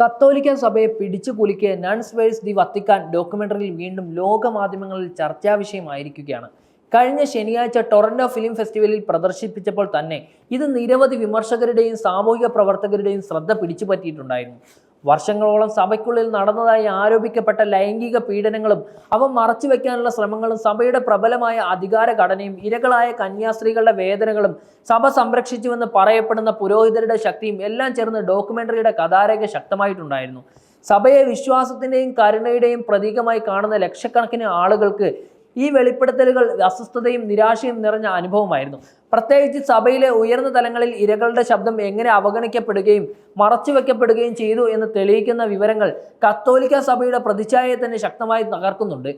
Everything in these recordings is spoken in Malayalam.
കത്തോലിക്ക സഭയെ പിടിച്ചു കുലുക്കിയ നൺസ് വേഴ്സ് ദി വത്തിക്കാൻ ഡോക്യുമെന്ററിയിൽ വീണ്ടും ലോകമാധ്യമങ്ങളിൽ ചർച്ചാവിഷയമായിരിക്കുകയാണ്. ചർച്ചാ വിഷയമായിരിക്കുകയാണ് കഴിഞ്ഞ ശനിയാഴ്ച ടൊറന്റോ ഫിലിം ഫെസ്റ്റിവലിൽ പ്രദർശിപ്പിച്ചപ്പോൾ തന്നെ ഇത് നിരവധി വിമർശകരുടെയും സാമൂഹിക പ്രവർത്തകരുടെയും ശ്രദ്ധ പിടിച്ചു പറ്റിയിട്ടുണ്ടായിരുന്നു വർഷങ്ങളോളം സഭയ്ക്കുള്ളിൽ നടന്നതായി ആരോപിക്കപ്പെട്ട ലൈംഗിക പീഡനങ്ങളും അവ മറച്ചുവെക്കാനുള്ള ശ്രമങ്ങളും സഭയുടെ പ്രബലമായ അധികാര ഘടനയും ഇരകളായ കന്യാസ്ത്രീകളുടെ വേദനകളും സഭ സംരക്ഷിച്ചുവെന്ന് പറയപ്പെടുന്ന പുരോഹിതരുടെ ശക്തിയും എല്ലാം ചേർന്ന് ഡോക്യുമെന്ററിയുടെ കഥാരേഖ ശക്തമായിട്ടുണ്ടായിരുന്നു. സഭയെ വിശ്വാസത്തിന്റെയും കരുണയുടെയും പ്രതീകമായി കാണുന്ന ലക്ഷക്കണക്കിന് ആളുകൾക്ക് ഈ വെളിപ്പെടുത്തലുകൾ അസ്വസ്ഥതയും നിരാശയും നിറഞ്ഞ അനുഭവമായിരുന്നു. പ്രത്യേകിച്ച് സഭയിലെ ഉയർന്ന തലങ്ങളിൽ ഇരകളുടെ ശബ്ദം എങ്ങനെ അവഗണിക്കപ്പെടുകയും മറച്ചുവെക്കപ്പെടുകയും ചെയ്തു എന്ന് തെളിയിക്കുന്ന വിവരങ്ങൾ കത്തോലിക്ക സഭയുടെ പ്രതിച്ഛായയെ തന്നെ ശക്തമായി തകർക്കുന്നുണ്ട്.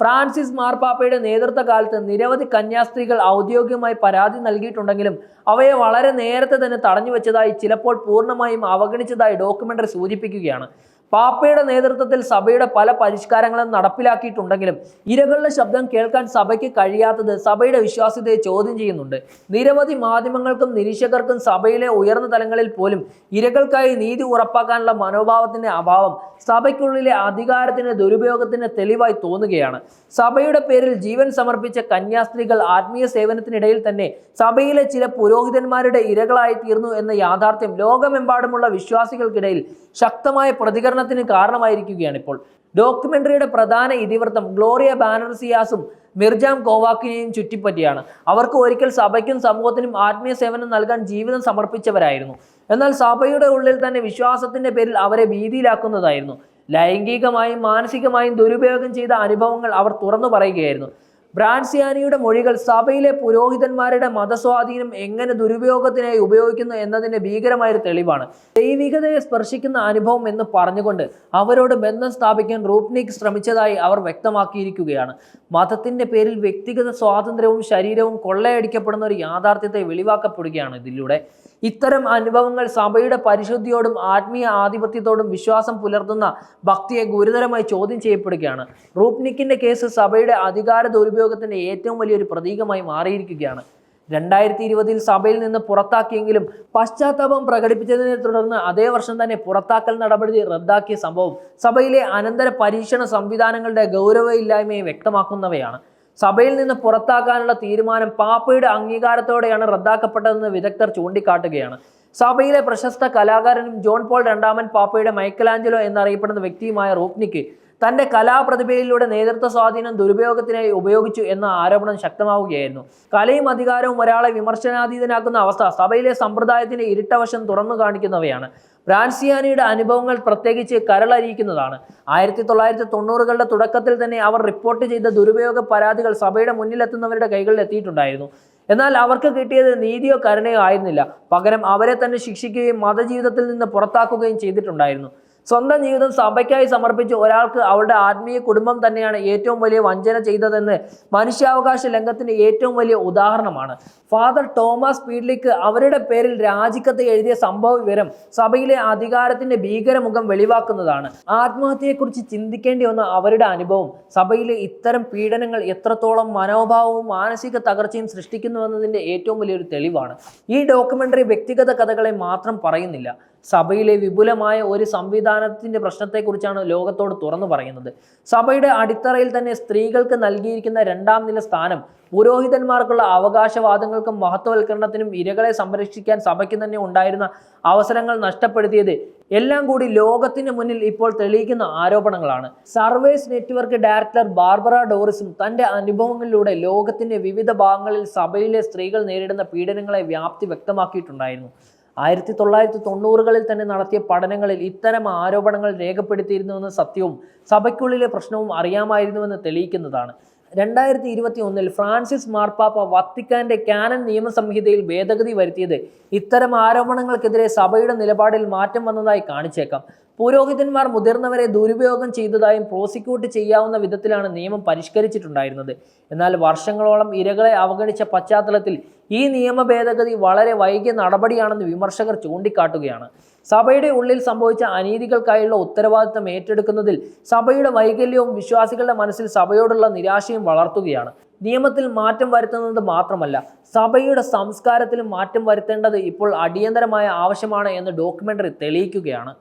ഫ്രാൻസിസ് മാർപ്പാപ്പയുടെ നേതൃത്വ കാലത്ത് നിരവധി കന്യാസ്ത്രീകൾ ഔദ്യോഗികമായി പരാതി നൽകിയിട്ടുണ്ടെങ്കിലും അവയെ വളരെ നേരത്തെ തന്നെ തടഞ്ഞു വെച്ചതായി ചിലപ്പോൾ പൂർണമായും അവഗണിച്ചതായി ഡോക്യുമെന്ററി സൂചിപ്പിക്കുകയാണ്. പാപ്പയുടെ നേതൃത്വത്തിൽ സഭയുടെ പല പരിഷ്കാരങ്ങളും നടപ്പിലാക്കിയിട്ടുണ്ടെങ്കിലും ഇരകളുടെ ശബ്ദം കേൾക്കാൻ സഭയ്ക്ക് കഴിയാത്തത് സഭയുടെ വിശ്വാസ്യതയെ ചോദ്യം ചെയ്യുന്നുണ്ട്. നിരവധി മാധ്യമങ്ങൾക്കും നിരീക്ഷകർക്കും സഭയിലെ ഉയർന്ന തലങ്ങളിൽ പോലും ഇരകൾക്കായി നീതി ഉറപ്പാക്കാനുള്ള മനോഭാവത്തിന്റെ അഭാവം സഭയ്ക്കുള്ളിലെ അധികാരത്തിന്റെ ദുരുപയോഗത്തിന് തെളിവായി തോന്നുകയാണ്. സഭയുടെ പേരിൽ ജീവൻ സമർപ്പിച്ച കന്യാസ്ത്രീകൾ ആത്മീയ സേവനത്തിനിടയിൽ തന്നെ സഭയിലെ ചില പുരോഹിതന്മാരുടെ ഇരകളായി തീർന്നു എന്ന യാഥാർത്ഥ്യം ലോകമെമ്പാടുമുള്ള വിശ്വാസികൾക്കിടയിൽ ശക്തമായ പ്രതികരണത്തിന് കാരണമായിരിക്കുകയാണ് ഇപ്പോൾ. ഡോക്യുമെന്ററിയുടെ പ്രധാന ഇതിവൃത്തം ഗ്ലോറിയ ബാനർസിയാസും മിർജാം കോവാക്കിനെയും ചുറ്റിപ്പറ്റിയാണ്. അവർക്ക് ഒരിക്കൽ സഭയ്ക്കും സമൂഹത്തിനും ആത്മീയ സേവനം നൽകാൻ ജീവിതം സമർപ്പിച്ചവരായിരുന്നു. എന്നാൽ സഭയുടെ ഉള്ളിൽ തന്നെ വിശ്വാസത്തിന്റെ പേരിൽ അവരെ ഭീതിയിലാക്കുന്നതായിരുന്നു. ലൈംഗികമായും മാനസികമായും ദുരുപയോഗം ചെയ്ത അനുഭവങ്ങൾ അവർ തുറന്നു പറയുകയായിരുന്നു. ബ്രാൻസിയാനിയുടെ മൊഴികൾ സഭയിലെ പുരോഹിതന്മാരുടെ മതസ്വാധീനം എങ്ങനെ ദുരുപയോഗത്തിനായി ഉപയോഗിക്കുന്നു എന്നതിന്റെ ഭീകരമായൊരു തെളിവാണ്. ദൈവികതയെ സ്പർശിക്കുന്ന അനുഭവം എന്ന് പറഞ്ഞുകൊണ്ട് അവരോട് ബന്ധം സ്ഥാപിക്കാൻ റൂപ്നിക് ശ്രമിച്ചതായി അവർ വ്യക്തമാക്കിയിരിക്കുകയാണ്. മതത്തിന്റെ പേരിൽ വ്യക്തിഗത സ്വാതന്ത്ര്യവും ശരീരവും കൊള്ളയടിക്കപ്പെടുന്ന ഒരു യാഥാർത്ഥ്യത്തെ വെളിവാക്കപ്പെടുകയാണ് ഇതിലൂടെ. ഇത്തരം അനുഭവങ്ങൾ സഭയുടെ പരിശുദ്ധിയോടും ആത്മീയ ആധിപത്യത്തോടും വിശ്വാസം പുലർത്തുന്ന ഭക്തിയെ ഗുരുതരമായി ചോദ്യം ചെയ്യപ്പെടുകയാണ്. റൂപ്നിക്കിന്റെ കേസ് സഭയുടെ അധികാര ദുരുപയോഗത്തിന്റെ ഏറ്റവും വലിയൊരു പ്രതീകമായി മാറിയിരിക്കുകയാണ്. രണ്ടായിരത്തി ഇരുപതിൽ സഭയിൽ നിന്ന് പുറത്താക്കിയെങ്കിലും പശ്ചാത്താപം പ്രകടിപ്പിച്ചതിനെ തുടർന്ന് അതേ വർഷം തന്നെ പുറത്താക്കൽ നടപടി റദ്ദാക്കിയ സംഭവം സഭയിലെ അനന്തര പരീക്ഷണ സംവിധാനങ്ങളുടെ ഗൗരവമില്ലായ്മയെ വ്യക്തമാക്കുന്നവയാണ്. സഭയിൽ നിന്ന് പുറത്താക്കാനുള്ള തീരുമാനം പാപ്പയുടെ അംഗീകാരത്തോടെയാണ് റദ്ദാക്കപ്പെട്ടതെന്ന് വിദഗ്ധർ ചൂണ്ടിക്കാട്ടുകയാണ്. സഭയിലെ പ്രശസ്ത കലാകാരനും ജോൺ പോൾ രണ്ടാമൻ പാപ്പയുടെ മൈക്കലാഞ്ചലോ എന്നറിയപ്പെടുന്ന വ്യക്തിയുമായ റൂപ്നിക്ക് തന്റെ കലാപ്രതിഭയിലൂടെ നേതൃത്വ സ്വാധീനം ദുരുപയോഗത്തിനായി ഉപയോഗിച്ചു എന്ന ആരോപണം ശക്തമാവുകയായിരുന്നു. കലയും അധികാരവും ഒരാളെ വിമർശനാതീതനാക്കുന്ന അവസ്ഥ സഭയിലെ സമ്പ്രദായത്തിന്റെ ഇരുട്ടവശം തുറന്നു കാണിക്കുന്നവയാണ്. ഫ്രാൻസിയാനിയുടെ അനുഭവങ്ങൾ പ്രത്യേകിച്ച് കരളരിയിക്കുന്നതാണ്. ആയിരത്തി തൊള്ളായിരത്തി തൊണ്ണൂറുകളുടെ തുടക്കത്തിൽ തന്നെ അവർ റിപ്പോർട്ട് ചെയ്ത ദുരുപയോഗ പരാതികൾ സഭയുടെ മുന്നിലെത്തുന്നവരുടെ കൈകളിൽ എത്തിയിട്ടുണ്ടായിരുന്നു. എന്നാൽ അവർക്ക് കിട്ടിയത് നീതിയോ കരുണയോ ആയിരുന്നില്ല. പകരം അവരെ തന്നെ ശിക്ഷിക്കുകയും മതജീവിതത്തിൽ നിന്ന് പുറത്താക്കുകയും ചെയ്തിട്ടുണ്ടായിരുന്നു. സ്വന്തം ജീവിതം സഭയ്ക്കായി സമർപ്പിച്ച് ഒരാൾക്ക് അവളുടെ ആത്മീയ കുടുംബം തന്നെയാണ് ഏറ്റവും വലിയ വഞ്ചന ചെയ്തതെന്ന് മനുഷ്യാവകാശ ലംഘനത്തിന്റെ ഏറ്റവും വലിയ ഉദാഹരണമാണ്. ഫാദർ തോമസ് പീഡ്ലിക്ക് അവരുടെ പേരിൽ രാജിക്കത്ത് എഴുതിയ സംഭവ വിവരം സഭയിലെ അധികാരത്തിന്റെ ഭീകരമുഖം വെളിവാക്കുന്നതാണ്. ആത്മഹത്യയെക്കുറിച്ച് ചിന്തിക്കേണ്ടി വന്ന അവരുടെ അനുഭവം സഭയിലെ ഇത്തരം പീഡനങ്ങൾ എത്രത്തോളം മനോഭാവവും മാനസിക തകർച്ചയും സൃഷ്ടിക്കുന്നുവെന്നതിന്റെ ഏറ്റവും വലിയൊരു തെളിവാണ്. ഈ ഡോക്യുമെന്ററി വ്യക്തിഗത കഥകളെ മാത്രം പറയുന്നില്ല. സഭയിലെ വിപുലമായ ഒരു സംവിധാനത്തിന്റെ പ്രശ്നത്തെക്കുറിച്ചാണ് ലോകത്തോട് തുറന്നു പറയുന്നത്. സഭയുടെ അടിത്തറയിൽ തന്നെ സ്ത്രീകൾക്ക് നൽകിയിരിക്കുന്ന രണ്ടാം നില സ്ഥാനം പുരോഹിതന്മാർക്കുള്ള അവകാശവാദങ്ങൾക്കും മഹത്വവൽക്കരണത്തിനും ഇരകളെ സംരക്ഷിക്കാൻ സഭയ്ക്ക് തന്നെ ഉണ്ടായിരുന്ന അവസരങ്ങൾ നഷ്ടപ്പെടുത്തിയത് എല്ലാം കൂടി ലോകത്തിന് മുന്നിൽ ഇപ്പോൾ തെളിയിക്കുന്ന ആരോപണങ്ങളാണ്. സർവേസ് നെറ്റ്വർക്ക് ഡയറക്ടർ ബാർബറ ഡോറിസും തന്റെ അനുഭവങ്ങളിലൂടെ ലോകത്തിന്റെ വിവിധ ഭാഗങ്ങളിൽ സഭയിലെ സ്ത്രീകൾ നേരിടുന്ന പീഡനങ്ങളെ വ്യാപ്തി വ്യക്തമാക്കിയിട്ടുണ്ടായിരുന്നു. ആയിരത്തി തൊള്ളായിരത്തി തൊണ്ണൂറുകളിൽ തന്നെ നടത്തിയ പഠനങ്ങളിൽ ഇത്തരം ആരോപണങ്ങൾ രേഖപ്പെടുത്തിയിരുന്നുവെന്ന സത്യവും സഭയ്ക്കുള്ളിലെ പ്രശ്നവും അറിയാമായിരുന്നുവെന്ന് തെളിയിക്കുന്നതാണ്. രണ്ടായിരത്തി ഇരുപത്തി ഒന്നിൽ ഫ്രാൻസിസ് മാർപ്പാപ്പ വത്തിക്കാന്റെ കാനൻ നിയമസംഹിതയിൽ ഭേദഗതി വരുത്തിയത് ഇത്തരം ആരോപണങ്ങൾക്കെതിരെ സഭയുടെ നിലപാടിൽ മാറ്റം വന്നതായി കാണിച്ചേക്കാം. പുരോഹിതന്മാർ മുതിർന്നവരെ ദുരുപയോഗം ചെയ്തതായും പ്രോസിക്യൂട്ട് ചെയ്യാവുന്ന വിധത്തിലാണ് നിയമം പരിഷ്കരിച്ചിട്ടുണ്ടായിരുന്നത്. എന്നാൽ വർഷങ്ങളോളം ഇരകളെ അവഗണിച്ച പശ്ചാത്തലത്തിൽ ഈ നിയമ ഭേദഗതി വളരെ വൈകിയ നടപടിയാണെന്ന് വിമർശകർ ചൂണ്ടിക്കാട്ടുകയാണ്. സഭയുടെ ഉള്ളിൽ സംഭവിച്ച അനീതികൾക്കായുള്ള ഉത്തരവാദിത്തം ഏറ്റെടുക്കുന്നതിൽ സഭയുടെ വൈകല്യവും വിശ്വാസികളുടെ മനസ്സിൽ സഭയോടുള്ള നിരാശയും വളർത്തുകയാണ്. നിയമത്തിൽ മാറ്റം വരുത്തുന്നത് മാത്രമല്ല സഭയുടെ സംസ്കാരത്തിലും മാറ്റം വരുത്തേണ്ടത് ഇപ്പോൾ അടിയന്തരമായ ആവശ്യമാണ് എന്ന് ഡോക്യുമെന്ററി തെളിയിക്കുകയാണ്.